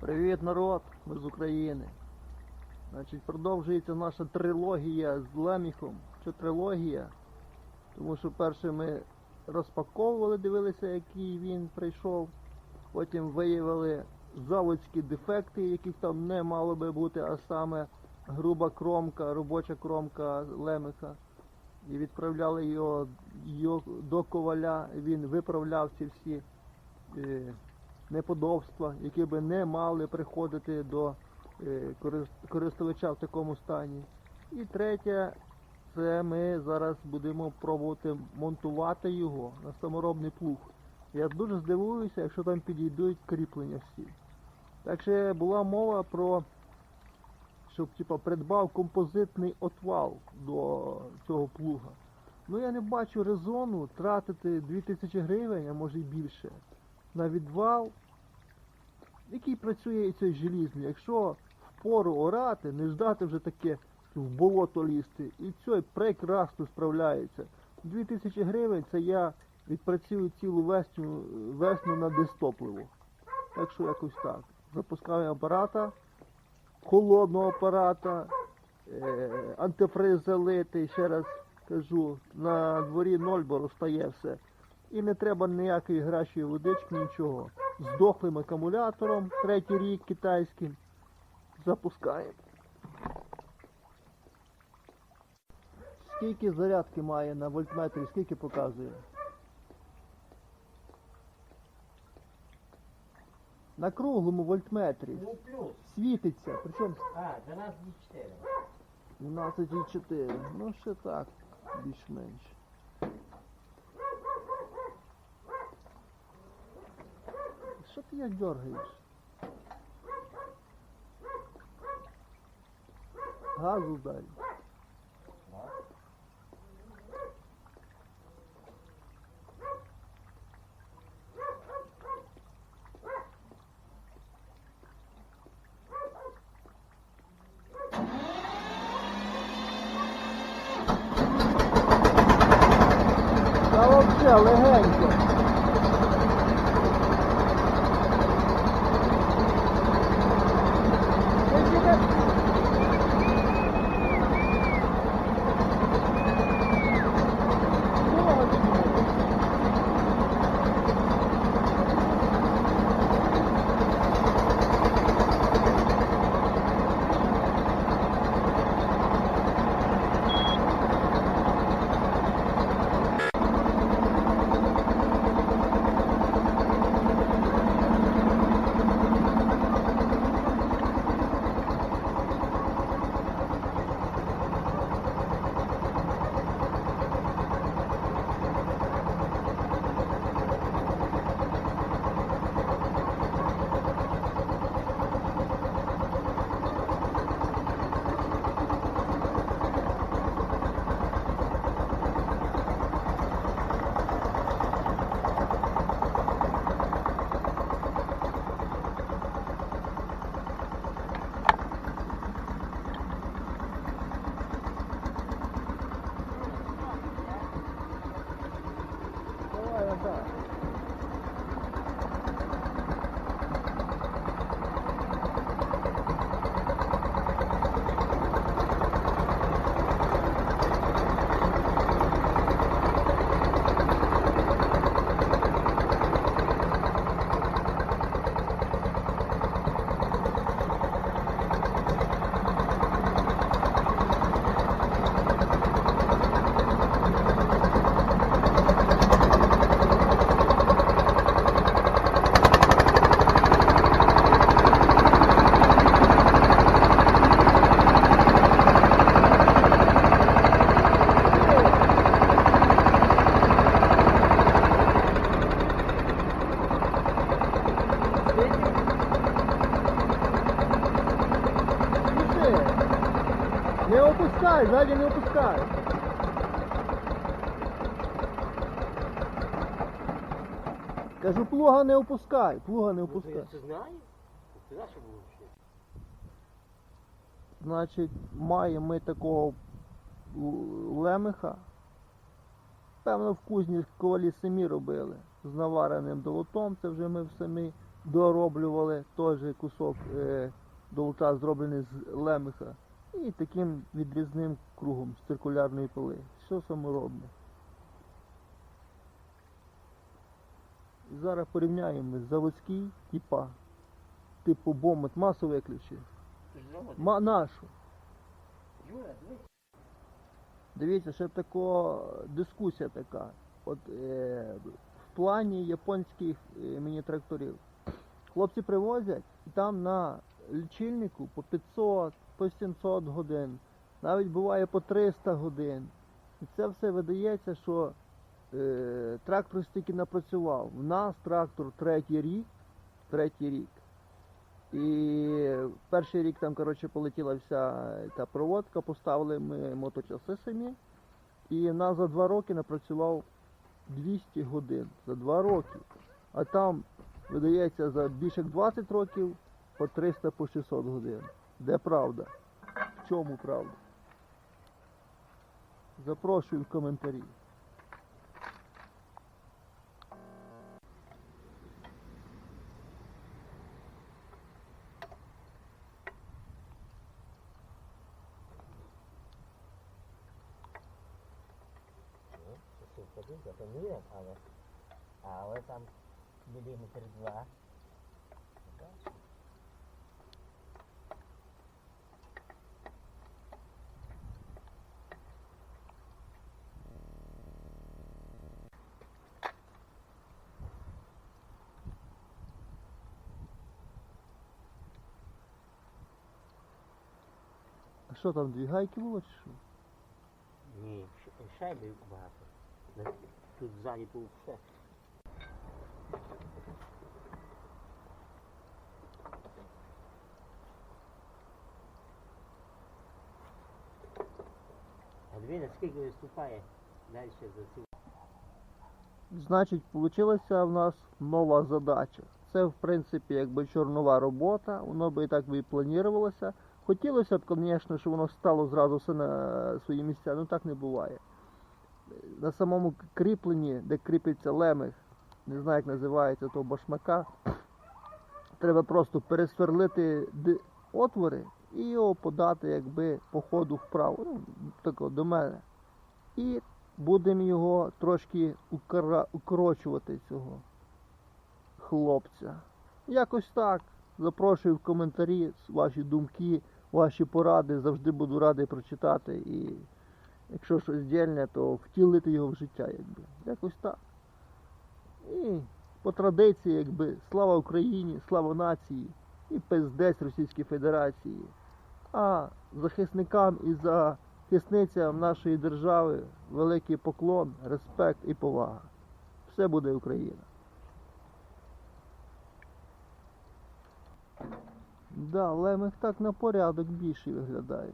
Привіт, народ! Ми з України. Значить, продовжується наша трилогія з Леміхом. Що трилогія? Тому що перше ми розпаковували, дивилися, який він прийшов. Потім виявили заводські дефекти, яких там не мало би бути, а саме груба кромка, робоча кромка Лемеха. І відправляли його, його до коваля. Він виправляв ці всі. Неподобства, які би не мали приходити до е, користувача в такому стані. І третє, це ми зараз будемо пробувати монтувати його на саморобний плуг. Я дуже здивуюся, якщо там підійдуть кріплення всі. Так що була мова про, щоб типа, придбав композитний отвал до цього плуга. Ну я не бачу резону тратити 2000 гривень, а може й більше на відвал, який працює і цей желізний. Якщо впору орати, не ждати вже таке в болото лізти. І цей прекрасно справляється. 2000 гривень це я відпрацюю цілу весну, весну на дистопливу. Так що якось так. Запускаю апарата, холодного апарата, е, антифриз залитий, ще раз кажу, на дворі 0, бо розтає все. І не треба ніякої гращої водички, нічого. З дохлим акумулятором, третій рік китайським. Запускаємо. Скільки зарядки має на вольтметрі, скільки показує? На круглому вольтметрі. Ну плюс. Світиться. Причому А, 12,4. 12,4. Ну ще так, більш-менш. Що ти як дергаєш? Газу дай. Легенько. Не опускай, ззаді не опускай. Кажу, плуга не опускай, плуга не Ну, опускай. я це знаю. Ти знаєш, що було ще? Значить, маємо ми такого лемеха. Певно, в кузні ковалі самі робили. З навареним долотом, це вже ми самі дороблювали теж кусок е, долута зроблений з лемеха. І таким відрізним кругом з циркулярної пили. Все саморобне. І зараз порівняємо заводський типа, типу бомбот масу виключив. Ма нашу. Дивіться, ще така дискусія така. От е, в плані японських е, міні-тракторів. Хлопці привозять і там на лічильнику по 500, по 700 годин, навіть буває по 300 годин. І це все видається, що е, трактор стільки напрацював. У нас трактор третій рік, третій рік. І перший рік там, коротше, полетіла вся та проводка, поставили ми моточаси самі. І нас за два роки напрацював 200 годин. За два роки. А там, видається, за більше як 20 років по 300 по 600 годин. Де правда? В чому правда? Запрошую в коментарі. Сусідка, то не але, але там міліметр два. Що там, дві гайки було чи що? Ні, ш- шайби багато. Тут ззаді був ще. А дві наскільки виступає далі за цю. Значить, вийшла в нас нова задача. Це, в принципі, якби чорнова робота, воно би і так би і планувалося. Хотілося б, звісно, щоб воно стало зразу все на свої місця, але так не буває. На самому кріпленні, де кріпиться лемех, не знаю, як називається того башмака, треба просто пересверлити отвори і його подати якби по ходу вправо, ну, тако, до мене. І будемо його трошки укра- укорочувати цього хлопця. Якось так. Запрошую в коментарі ваші думки, ваші поради. Завжди буду радий прочитати. І якщо щось дільне, то втілити його в життя, якби. Якось так. І по традиції, якби, слава Україні, слава нації і пиздець Російській Федерації. А захисникам і захисницям нашої держави великий поклон, респект і повага. Все буде Україна. Да, лемех так на порядок більший виглядає.